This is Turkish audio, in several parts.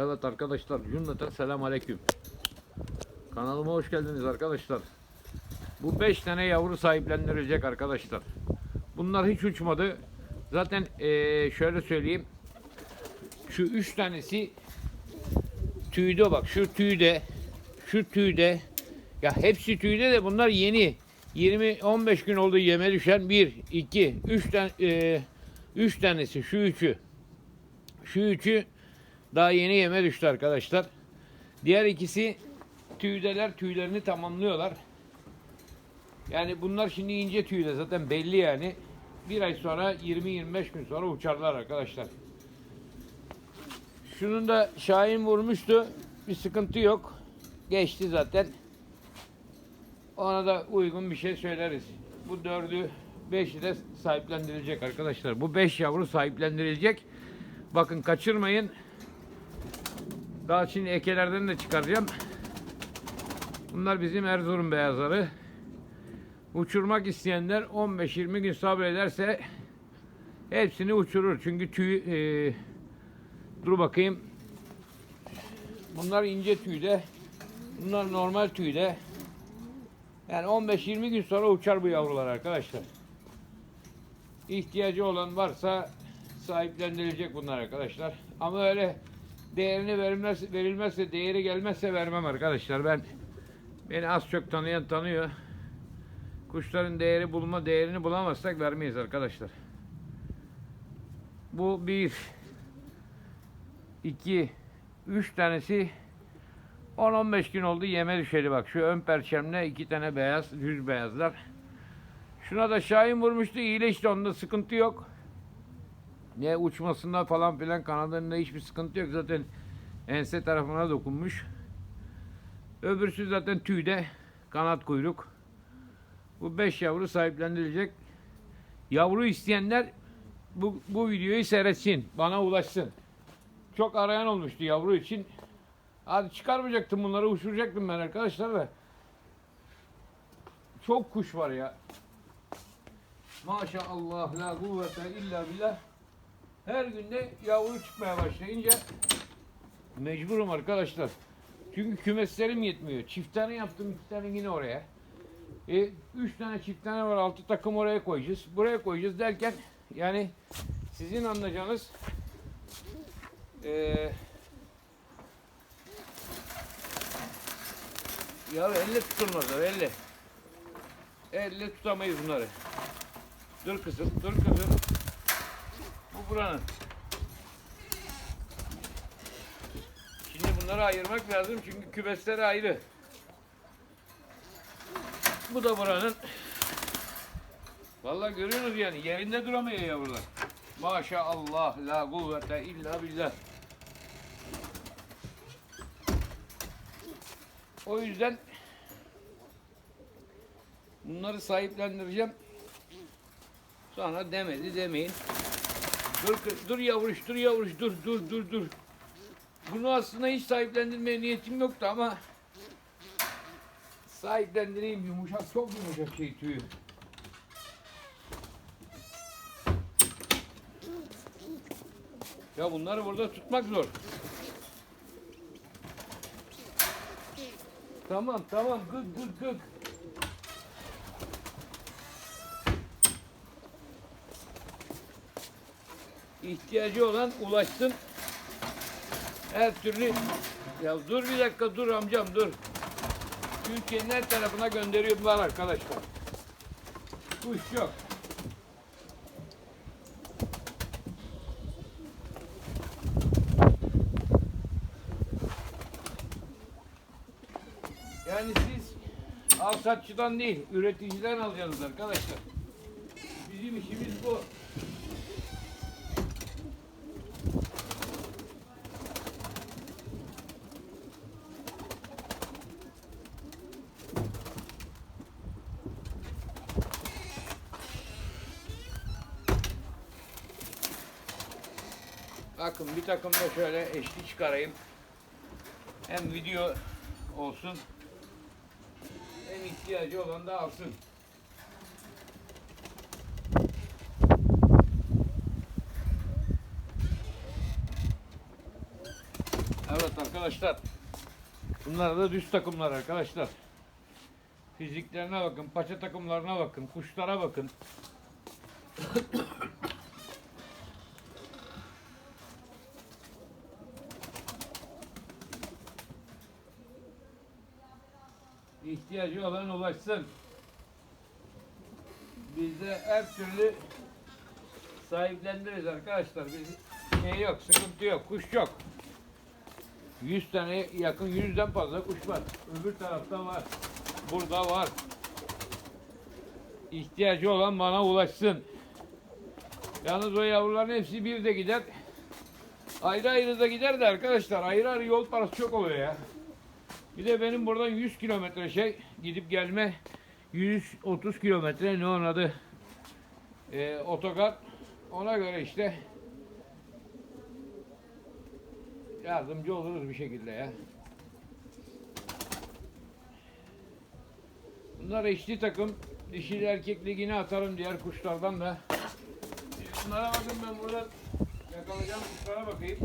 Evet arkadaşlar cümleten selam aleyküm. Kanalıma hoş geldiniz arkadaşlar. Bu 5 tane yavru sahiplendirilecek arkadaşlar. Bunlar hiç uçmadı. Zaten eee, şöyle söyleyeyim. Şu 3 tanesi tüyde bak şu tüyde şu tüyde ya hepsi tüyde de bunlar yeni 20-15 gün oldu yeme düşen 1 2 3 tane 3 tanesi şu üçü şu üçü daha yeni yeme düştü arkadaşlar. Diğer ikisi tüydeler tüylerini tamamlıyorlar. Yani bunlar şimdi ince tüyde zaten belli yani. Bir ay sonra 20-25 gün sonra uçarlar arkadaşlar. Şunun da Şahin vurmuştu. Bir sıkıntı yok. Geçti zaten. Ona da uygun bir şey söyleriz. Bu dördü, beşi de sahiplendirilecek arkadaşlar. Bu beş yavru sahiplendirilecek. Bakın kaçırmayın. Daha şimdi ekelerden de çıkaracağım. Bunlar bizim Erzurum beyazları. Uçurmak isteyenler 15-20 gün sabrederse hepsini uçurur. Çünkü tüy e, dur bakayım. Bunlar ince tüyde. Bunlar normal tüyde. Yani 15-20 gün sonra uçar bu yavrular arkadaşlar. İhtiyacı olan varsa sahiplendirilecek bunlar arkadaşlar. Ama öyle değerini verilmez, verilmezse, değeri gelmezse vermem arkadaşlar. Ben beni az çok tanıyan tanıyor. Kuşların değeri bulma, değerini bulamazsak vermeyiz arkadaşlar. Bu bir, iki, üç tanesi 10-15 gün oldu yeme düşeli bak. Şu ön perçemle iki tane beyaz, düz beyazlar. Şuna da Şahin vurmuştu. iyileşti. Onda sıkıntı yok. Ne uçmasında falan filan kanadında hiçbir sıkıntı yok. Zaten ense tarafına dokunmuş. Öbürsü zaten tüyde. Kanat kuyruk. Bu 5 yavru sahiplendirilecek. Yavru isteyenler bu, bu videoyu seyretsin. Bana ulaşsın. Çok arayan olmuştu yavru için. Hadi çıkarmayacaktım bunları uçuracaktım ben arkadaşlar da. Çok kuş var ya. Maşallah la kuvvete illa billah. Her günde yavru çıkmaya başlayınca mecburum arkadaşlar. Çünkü kümeslerim yetmiyor. Çift tane yaptım, iki tane yine oraya. E, üç tane çift tane var, altı takım oraya koyacağız. Buraya koyacağız derken yani sizin anlayacağınız eee Ya elle tutulmazlar elle. Elle tutamayız bunları. Dur kızım, dur kızım. Bu buranın. Şimdi bunları ayırmak lazım çünkü kübesleri ayrı. Bu da buranın. Vallahi görüyorsunuz yani yerinde duramıyor yavrular. Maşallah la kuvvete illa billah. O yüzden bunları sahiplendireceğim. Sonra demedi demeyin. Dur dur yavruş, dur yavruş, dur, dur, dur, dur. Bunu aslında hiç sahiplendirmeye niyetim yoktu ama sahiplendireyim yumuşak, çok yumuşak şey tüyü. Ya bunları burada tutmak zor. Tamam tamam gık gık gık. İhtiyacı olan ulaşsın. Her türlü ya dur bir dakika dur amcam dur. Türkiye'nin her tarafına gönderiyorum var arkadaşlar. Kuş yok. Yani siz alsatçıdan değil, üreticiden alacaksınız arkadaşlar. Bizim işimiz bu. Bakın bir takım da şöyle eşli çıkarayım. Hem video olsun hem ihtiyacı olan da alsın. Evet arkadaşlar. Bunlar da düz takımlar arkadaşlar. Fiziklerine bakın, paça takımlarına bakın, kuşlara bakın. İhtiyacı olan ulaşsın. Bizde her türlü sahiplendiririz arkadaşlar. Biz şey yok, sıkıntı yok, kuş yok. 100 tane yakın, 100'den fazla kuş var. Öbür tarafta var. Burada var. İhtiyacı olan bana ulaşsın. Yalnız o yavruların hepsi bir de gider. Ayrı ayrı da gider de arkadaşlar. Ayrı ayrı yol parası çok oluyor ya. Bir de benim buradan 100 kilometre şey gidip gelme 130 kilometre ne onun adı Ee, otogar ona göre işte yardımcı oluruz bir şekilde ya. Bunlar eşli takım. Dişili erkek ligine atarım diğer kuşlardan da. Bunlara bakın ben burada yakalayacağım kuşlara bakayım.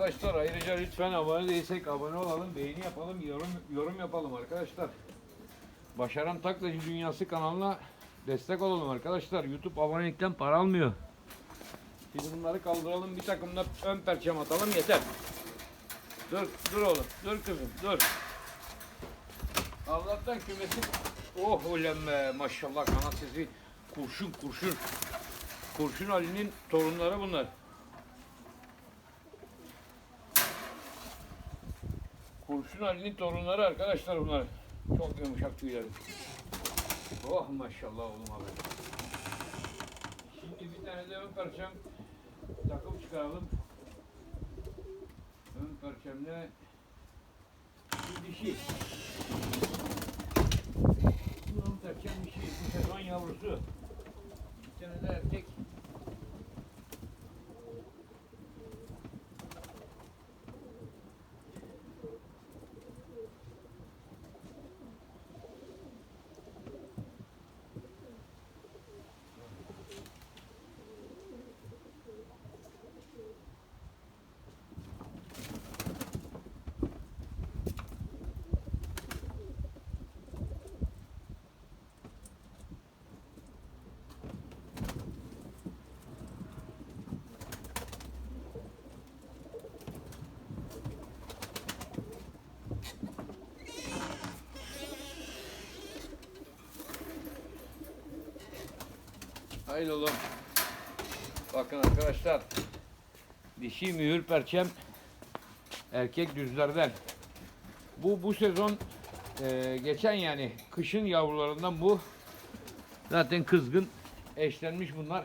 Arkadaşlar ayrıca lütfen abone değilsek abone olalım, beğeni yapalım, yorum yorum yapalım arkadaşlar. Başaran Taklacı Dünyası kanalına destek olalım arkadaşlar. YouTube abonelikten para almıyor. Biz bunları kaldıralım, bir takımda ön perçem atalım yeter. Dur, dur oğlum, dur kızım, dur. Allah'tan kümesi... Oh ulan maşallah kanat sesi. Kurşun, kurşun. Kurşun Ali'nin torunları bunlar. Ali'nin torunları arkadaşlar bunlar. Çok yumuşak tüyleri. Oh maşallah oğlum abi. Şimdi bir tane de ön perçem takım çıkaralım. Ön perçemle bir dişi. Bu ön perçem dişi. Bu sezon yavrusu. Bir tane de erkek. Haydi. Bakın arkadaşlar. Dişi mühür perçem erkek düzlerden. Bu bu sezon e, geçen yani kışın yavrularından bu. Zaten kızgın eşlenmiş bunlar.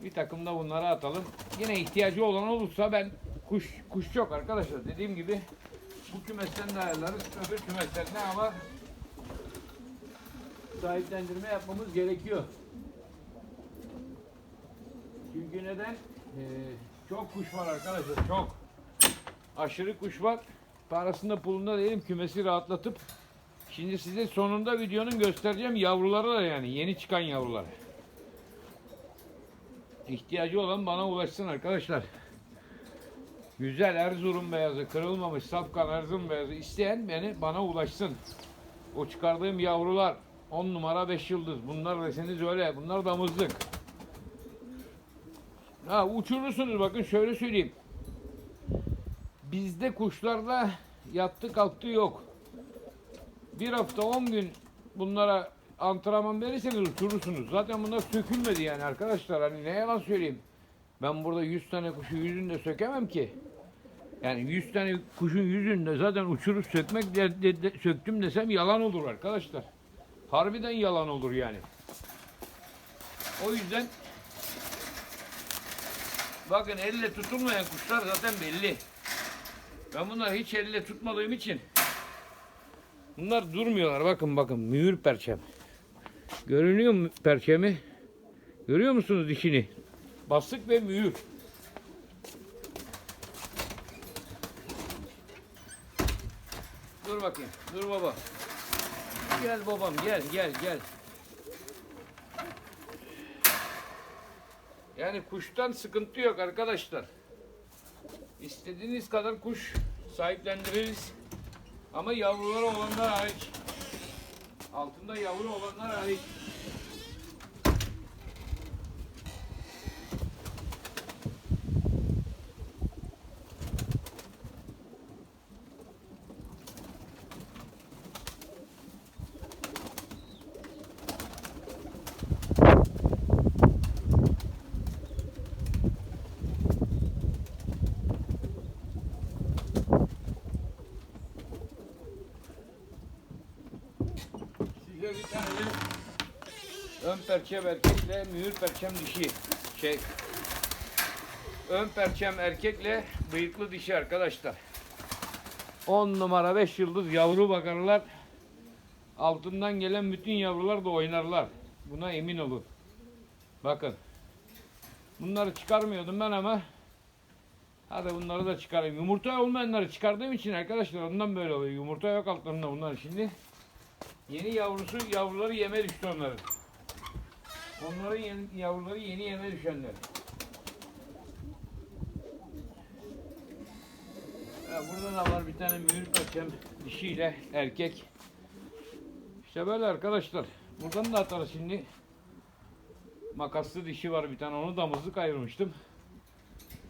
Bir takım da bunları atalım. Yine ihtiyacı olan olursa ben kuş kuş çok arkadaşlar. Dediğim gibi bu kümesten de ayarlarız. Öbür kümeslerine ama sahiplendirme yapmamız gerekiyor. Çünkü neden? Ee, çok kuş var arkadaşlar, çok. Aşırı kuş var. Parasında pulunda değilim, kümesi rahatlatıp. Şimdi size sonunda videonun göstereceğim yavruları da yani, yeni çıkan yavrular. İhtiyacı olan bana ulaşsın arkadaşlar. Güzel Erzurum beyazı, kırılmamış safkan Erzurum beyazı isteyen beni bana ulaşsın. O çıkardığım yavrular 10 numara 5 yıldız. Bunlar deseniz öyle. Bunlar damızlık. Ha uçurursunuz bakın şöyle söyleyeyim. Bizde kuşlarda yattı kalktı yok. Bir hafta 10 gün bunlara antrenman verirseniz uçurursunuz. Zaten bunlar sökülmedi yani arkadaşlar. Hani ne yalan söyleyeyim. Ben burada 100 tane kuşu yüzünde sökemem ki. Yani 100 tane kuşun yüzünde zaten uçurup sökmek de, de- de- söktüm desem yalan olur arkadaşlar. Harbiden yalan olur yani. O yüzden bakın elle tutulmayan kuşlar zaten belli. Ben bunları hiç elle tutmadığım için bunlar durmuyorlar. Bakın bakın mühür perçem. Görünüyor mu perçemi? Görüyor musunuz dişini? Basık ve mühür. Dur bakayım. Dur baba. Gel babam gel gel gel. Yani kuştan sıkıntı yok arkadaşlar. İstediğiniz kadar kuş sahiplendiririz. Ama yavruları olanlar hariç. Altında yavru olanlar hariç. Size bir tane ön perçem erkekle mühür perçem dişi şey ön perçem erkekle bıyıklı dişi arkadaşlar. 10 numara 5 yıldız yavru bakarlar. Altından gelen bütün yavrular da oynarlar. Buna emin olun. Bakın. Bunları çıkarmıyordum ben ama Hadi bunları da çıkarayım. Yumurta olmayanları çıkardığım için arkadaşlar ondan böyle oluyor. Yumurta yok altlarında bunlar şimdi. Yeni yavrusu yavruları yeme düştü onların. Onların yeni, yavruları yeni yeme düşenler. Ya burada da var bir tane mühür perçem dişiyle erkek. İşte böyle arkadaşlar. Buradan da atarız şimdi. Makaslı dişi var bir tane onu damızlık ayırmıştım.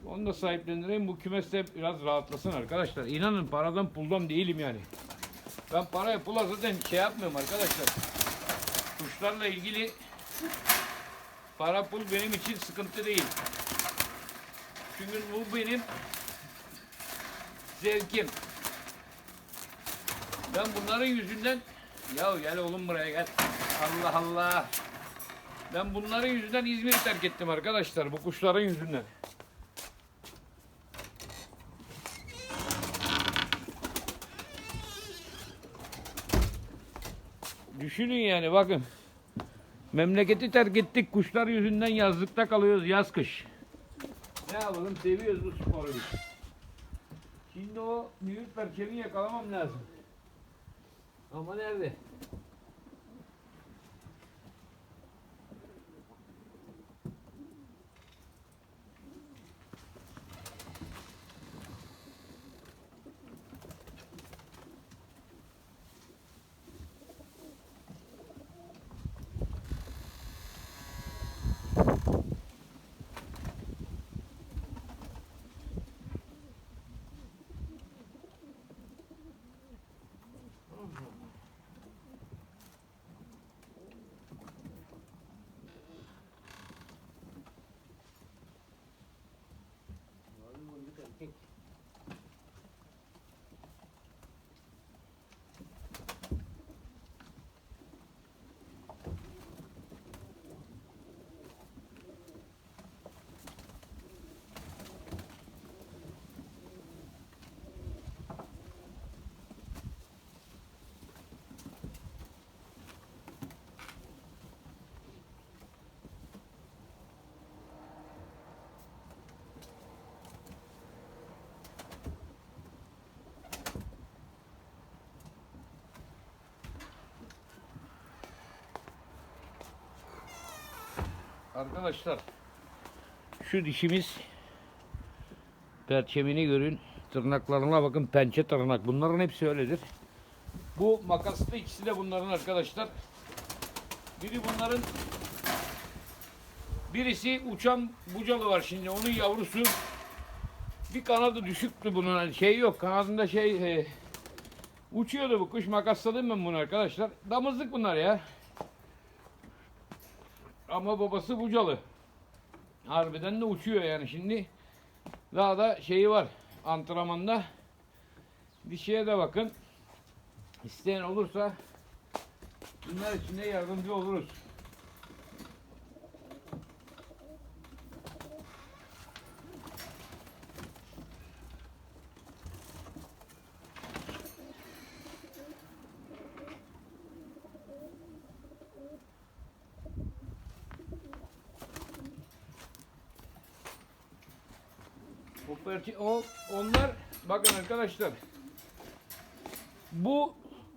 Onu da sahiplendireyim. Bu kümes de biraz rahatlasın arkadaşlar. İnanın paradan puldan değilim yani. Ben paraya pula zaten şey yapmıyorum arkadaşlar. Kuşlarla ilgili para pul benim için sıkıntı değil. Çünkü bu benim zevkim. Ben bunların yüzünden ya gel oğlum buraya gel. Allah Allah. Ben bunların yüzünden İzmir'i terk ettim arkadaşlar. Bu kuşların yüzünden. Düşünün yani bakın. Memleketi terk ettik. Kuşlar yüzünden yazlıkta kalıyoruz yaz kış. Ne yapalım seviyoruz bu sporu biz. Şimdi o büyük perçemi yakalamam lazım. Ama nerede? Arkadaşlar şu dişimiz perçemini görün. Tırnaklarına bakın pençe tırnak. Bunların hepsi öyledir. Bu makaslı ikisi de bunların arkadaşlar. Biri bunların birisi uçan bucalı var şimdi onun yavrusu. Bir kanadı düşüktü bunun hani şey yok kanadında şey e, uçuyordu bu kuş makasladım ben bunu arkadaşlar. Damızlık bunlar ya. Ama babası bucalı. Harbiden de uçuyor yani şimdi. Daha da şeyi var. antrenmanda. Dişiye de bakın. İsteyen olursa bunlar için de yardımcı oluruz. O, perçi- o onlar bakın arkadaşlar. Bu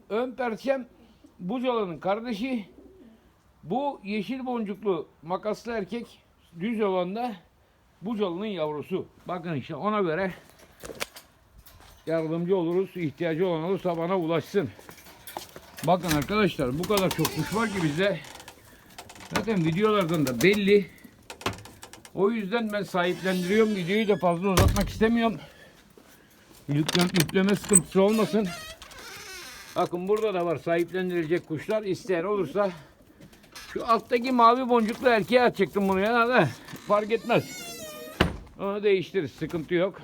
ön perçem bucalanın kardeşi. Bu yeşil boncuklu makaslı erkek düz olanda bucalının yavrusu. Bakın işte ona göre yardımcı oluruz. İhtiyacı olan olursa bana ulaşsın. Bakın arkadaşlar bu kadar çok kuş var ki bizde. Zaten videolardan da belli. O yüzden ben sahiplendiriyorum. Videoyu da fazla uzatmak istemiyorum. Yükle, yükleme sıkıntısı olmasın. Bakın burada da var sahiplendirilecek kuşlar. İsteyen olursa şu alttaki mavi boncuklu erkeğe atacaktım bunu ya da fark etmez. Onu değiştiririz. Sıkıntı yok.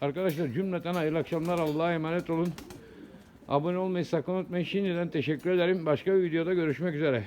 Arkadaşlar cümleten hayırlı akşamlar. Allah'a emanet olun. Abone olmayı sakın unutmayın. Şimdiden teşekkür ederim. Başka bir videoda görüşmek üzere.